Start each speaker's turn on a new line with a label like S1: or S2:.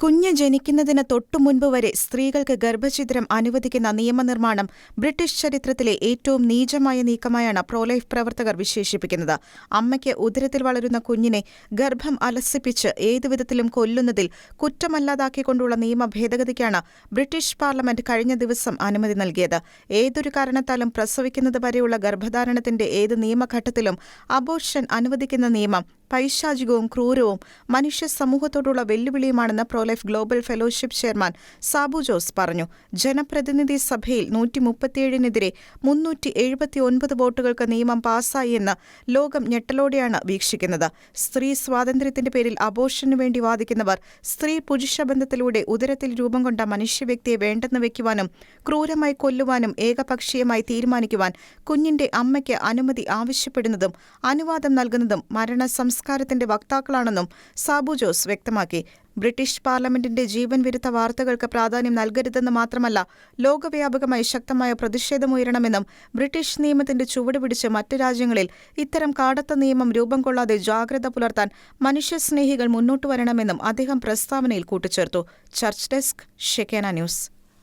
S1: കുഞ്ഞ് ജനിക്കുന്നതിന് തൊട്ടുമുൻപ് വരെ സ്ത്രീകൾക്ക് ഗർഭഛിദ്രം അനുവദിക്കുന്ന നിയമനിർമ്മാണം ബ്രിട്ടീഷ് ചരിത്രത്തിലെ ഏറ്റവും നീചമായ നീക്കമായാണ് പ്രോലൈഫ് പ്രവർത്തകർ വിശേഷിപ്പിക്കുന്നത്. അമ്മയ്ക്ക് ഉദരത്തിൽ വളരുന്ന കുഞ്ഞിനെ ഗർഭം അലസിപ്പിച്ച് ഏതുവിധത്തിലും കൊല്ലുന്നതിൽ കുറ്റമല്ലാതാക്കിക്കൊണ്ടുള്ള നിയമ ഭേദഗതിക്കാണ് ബ്രിട്ടീഷ് പാർലമെന്റ് കഴിഞ്ഞ ദിവസം അനുമതി നൽകിയത്. ഏതൊരു കാരണത്താലും പ്രസവിക്കുന്നത് വരെയുള്ള ഗർഭധാരണത്തിന്റെ ഏത് നിയമഘട്ടത്തിലും അബോർഷൻ അനുവദിക്കുന്ന നിയമം പൈശാചികവും ക്രൂരവും മനുഷ്യ സമൂഹത്തോടുള്ള വെല്ലുവിളിയുമാണെന്ന് prolife global fellowship chairman Sabu Jose പറഞ്ഞു. ജനപ്രതിനിധി സഭയിൽ നൂറ്റി മുപ്പത്തിയേഴിനെതിരെ മുന്നൂറ്റി എഴുപത്തിയൊൻപത് വോട്ടുകൾക്ക് നിയമം പാസായി എന്ന് ലോകം ഞെട്ടലോടെയാണ് വീക്ഷിക്കുന്നത്. സ്ത്രീ സ്വാതന്ത്ര്യത്തിന്റെ പേരിൽ അബോഷനു വേണ്ടി വാദിക്കുന്നവർ സ്ത്രീ പുരുഷ ബന്ധത്തിലൂടെ ഉദരത്തിൽ രൂപം കൊണ്ട മനുഷ്യവ്യക്തിയെ വേണ്ടെന്ന് വെക്കുവാനും ക്രൂരമായി കൊല്ലുവാനും ഏകപക്ഷീയമായി തീരുമാനിക്കുവാൻ കുഞ്ഞിന്റെ അമ്മയ്ക്ക് അനുമതി ആവശ്യപ്പെടുന്നതും അനുവാദം നൽകുന്നതും മരണ സംസ്കാരത്തിന്റെ വക്താക്കളാണെന്നും സാബു ജോസ് വ്യക്തമാക്കി. ബ്രിട്ടീഷ് പാർലമെന്റിന്റെ ജീവൻ വിരുദ്ധ വാർത്തകൾക്ക് പ്രാധാന്യം നൽകരുതെന്ന് മാത്രമല്ല ലോകവ്യാപകമായി ശക്തമായ പ്രതിഷേധമുയരണമെന്നും ബ്രിട്ടീഷ് നിയമത്തിന്റെ ചുവടുപിടിച്ച് മറ്റ് രാജ്യങ്ങളിൽ ഇത്തരം കാടത്ത നിയമം രൂപം കൊള്ളാതെ ജാഗ്രത പുലർത്താൻ മനുഷ്യസ്നേഹികൾ മുന്നോട്ടു വരണമെന്നും അദ്ദേഹം പ്രസ്താവനയിൽ കൂട്ടിച്ചേർത്തു. Church desk Shekinah news.